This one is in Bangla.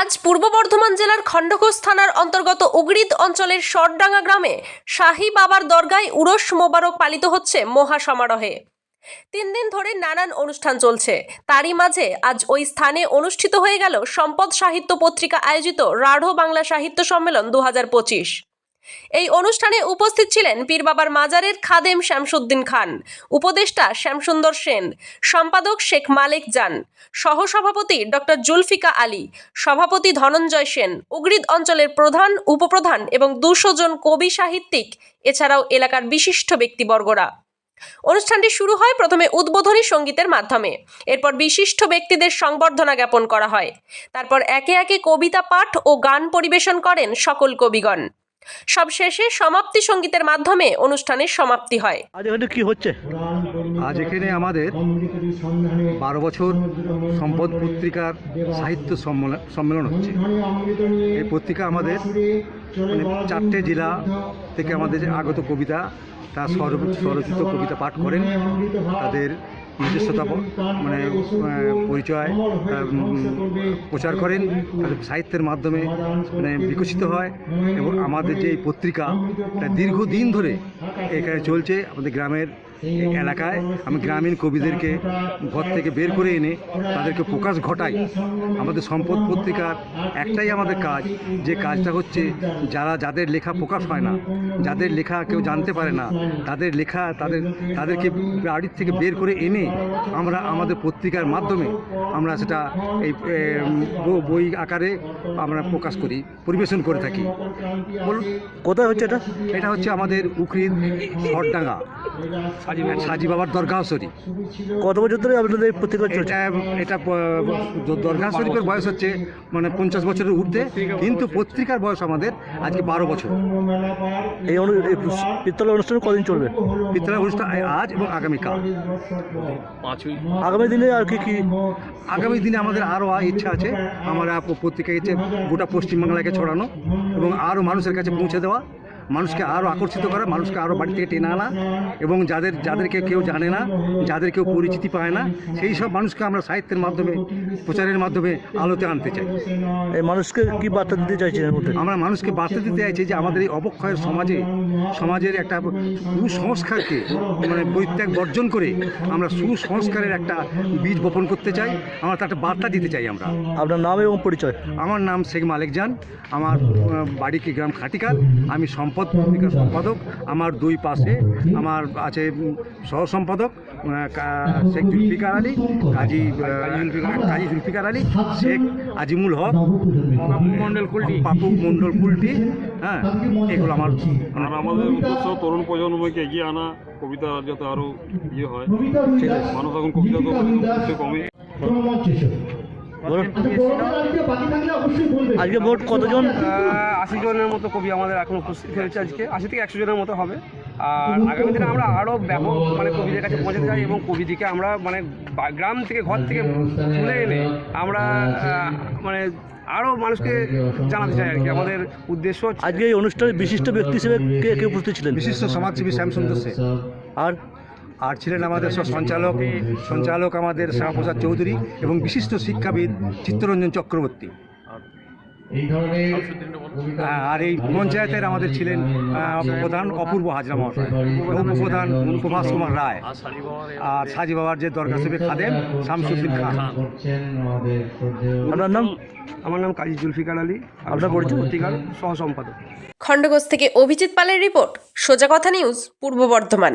আজ পূর্ব বর্ধমান জেলার খণ্ডঘোষ থানার অন্তর্গত উগরিদ অঞ্চলের সরডাঙ্গা গ্রামে শাহী বাবার দরগায় উরস মোবারক পালিত হচ্ছে মহা সমারোহে তিন দিন ধরে নানান অনুষ্ঠান চলছে। তারই মাঝে আজ ওই স্থানে অনুষ্ঠিত হয়ে গেল সম্পদ সাহিত্য পত্রিকা আয়োজিত রাঢ় বাংলা সাহিত্য সম্মেলন দু হাজার পঁচিশ। এই অনুষ্ঠানে উপস্থিত ছিলেন পীর বাবার মাজারের খাদেম শ্যামসুদ্দিন খান, উপদেষ্টা শ্যামসুন্দর সেন, সম্পাদক শেখ মালিক জান, সহসভাপতি ডক্টর জুলফিকা আলী, সভাপতি ধনঞ্জয় সেন, উগরিদ অঞ্চলের প্রধান, উপপ্রধান এবং দুশো জন কবি সাহিত্যিক, এছাড়াও এলাকার বিশিষ্ট ব্যক্তিবর্গরা। অনুষ্ঠানটি শুরু হয় প্রথমে উদ্বোধনী সঙ্গীতের মাধ্যমে। এরপর বিশিষ্ট ব্যক্তিদের সংবর্ধনা জ্ঞাপন করা হয়। তারপর একে একে কবিতা পাঠ ও গান পরিবেশন করেন সকল কবিগণ। সবশেষে সমাপ্তি সঙ্গীতের মাধ্যমে অনুষ্ঠানের সমাপ্তি হয়। আজ এখানে কি হচ্ছে? আজ এখানে আমাদের বারো বছর সম্পদ পত্রিকার সাহিত্য সম্মেলন সম্মেলন হচ্ছে। এই পত্রিকা আমাদের মানে চারটে জেলা থেকে আমাদের যে আগত কবিতা তা স্বর- স্বরচিত কবিতা পাঠ করেন। তাদের নিজস্বতা মানে পরিচয় প্রচার করেন সাহিত্যের মাধ্যমে মানে বিকশিত হয় এবং আমাদের যে এই পত্রিকা দীর্ঘদিন ধরে এখানে চলছে। আমাদের গ্রামের এলাকায় আমি গ্রামীণ কবিদেরকে ঘর থেকে বের করে এনে তাদেরকে প্রকাশ ঘটাই। আমাদের সম্পদ পত্রিকার একটাই আমাদের কাজ। যে কাজটা হচ্ছে যারা যাদের লেখা প্রকাশ হয় না যাদের লেখা কেউ জানতে পারে না তাদের লেখা তাদের তাদেরকে বাড়ির থেকে বের করে এনে আমরা আমাদের পত্রিকার মাধ্যমে আমরা সেটা এই বই আকারে আমরা প্রকাশ করি পরিবেশন করে থাকি। বলুন কোথায় হচ্ছে এটা? এটা হচ্ছে আমাদের উকরিদ শটডাঙ্গা সাজি বাবার দরগাহ শরীফ কত বছর ধরে আপনাদের পত্রিকা চলছে? এটা দরগাহ শরীফের বয়স হচ্ছে মানে পঞ্চাশ বছরের ঊর্ধ্বে কিন্তু পত্রিকার বয়স আমাদের আজকে বারো বছর। এই অনু- এই পিত্তলের অনুষ্ঠান কদিন চলবে? পিতলা অনুষ্ঠান আজ এবং আগামীকাল আগামী দিনে আর কি কি? আগামী দিনে আমাদের আরও ইচ্ছা আছে আমরা পত্রিকা ইচ্ছে গোটা পশ্চিমবাংলাকে ছড়ানো এবং আরও মানুষের কাছে পৌঁছে দেওয়া। মানুষকে আরও আকর্ষিত করা মানুষকে আরও বাড়ি থেকে টেনে আনা এবং যাদের যাদেরকে কেউ জানে না যাদের কেউ পরিচিতি পায় না সেই সব মানুষকে আমরা সাহিত্যের মাধ্যমে প্রচারের মাধ্যমে আলোতে আনতে চাই। এই মানুষকে কি বার্তা দিতে মধ্যে? আমরা মানুষকে বার্তা দিতে চাইছি যে আমাদের এই অবক্ষয়ের সমাজে সমাজের একটা কুসংস্কারকে মানে পরিত্যাগ বর্জন করে আমরা সুসংস্কারের একটা বীজ বপন করতে চাই। আমরা তার একটা বার্তা দিতে চাই আমরা। আপনার নাম এবং পরিচয়? আমার নাম শেখ মালিক জান আমার বাড়ি কি গ্রাম খাটিকার আমি সম্পদ পত্রিকার সম্পাদক আমার দুই পাশে আমার আছে উম, সহ সম্পাদক শেখ জুলফিকার আলী কাজী কাজী জুলফিকার আলী শেখ আজিমুল হক মন্ডল কুলটি। পাপু মন্ডল কুলটি হ্যাঁ এগুলো আমার। আর আমাদের উদ্দেশ্য তরুণ প্রজন্মকে এগিয়ে আনা কবিতা যাতে আরও ইয়ে হয় মানুষ এখন কবিতা তো কমে। আজকে মোট কতজন? আশি জনের মতো কবি আমাদের এখন উপস্থিত হয়েছে আজকে। আশি থেকে একশো জনের মতো হবে। আর আগামী দিনে আমরা আরও ব্যাপক মানে কবিদের কাছে পৌঁছাতে চাই এবং কবিদিকে আমরা মানে গ্রাম থেকে ঘর থেকে তুলে এনে আমরা মানে আরও মানুষকে জানাতে চাই আর কি। আমাদের উদ্দেশ্য আজকে এই অনুষ্ঠানে বিশিষ্ট ব্যক্তি হিসেবে কে কে উপস্থিত ছিলেন? বিশিষ্ট সমাজসেবী শ্যামসুন্দর সে আর আর ছিলেন আমাদের সব সঞ্চালক সঞ্চালক আমাদের শ্যামাপ্রসাদ চৌধুরী এবং বিশিষ্ট শিক্ষাবিদ চিত্তরঞ্জন চক্রবর্তী। আর এই পঞ্চায়েতের আমাদের ছিলেন প্রধান অপূর্ব হাজরা মহাশয় উপপ্রধান প্রভাস কুমার রায়। আর সাজি বাবার যে দরগা সেবে খাদেন শামসুদ্দিন খান। আপনার নাম? আমার নাম কাজী জুলফিকার আলী আপনার পরিচয়? পত্রিকার সহ সম্পাদক খণ্ডঘোষ থেকে অভিজিৎ পালের রিপোর্ট সোজা কথা নিউজ পূর্ব বর্ধমান।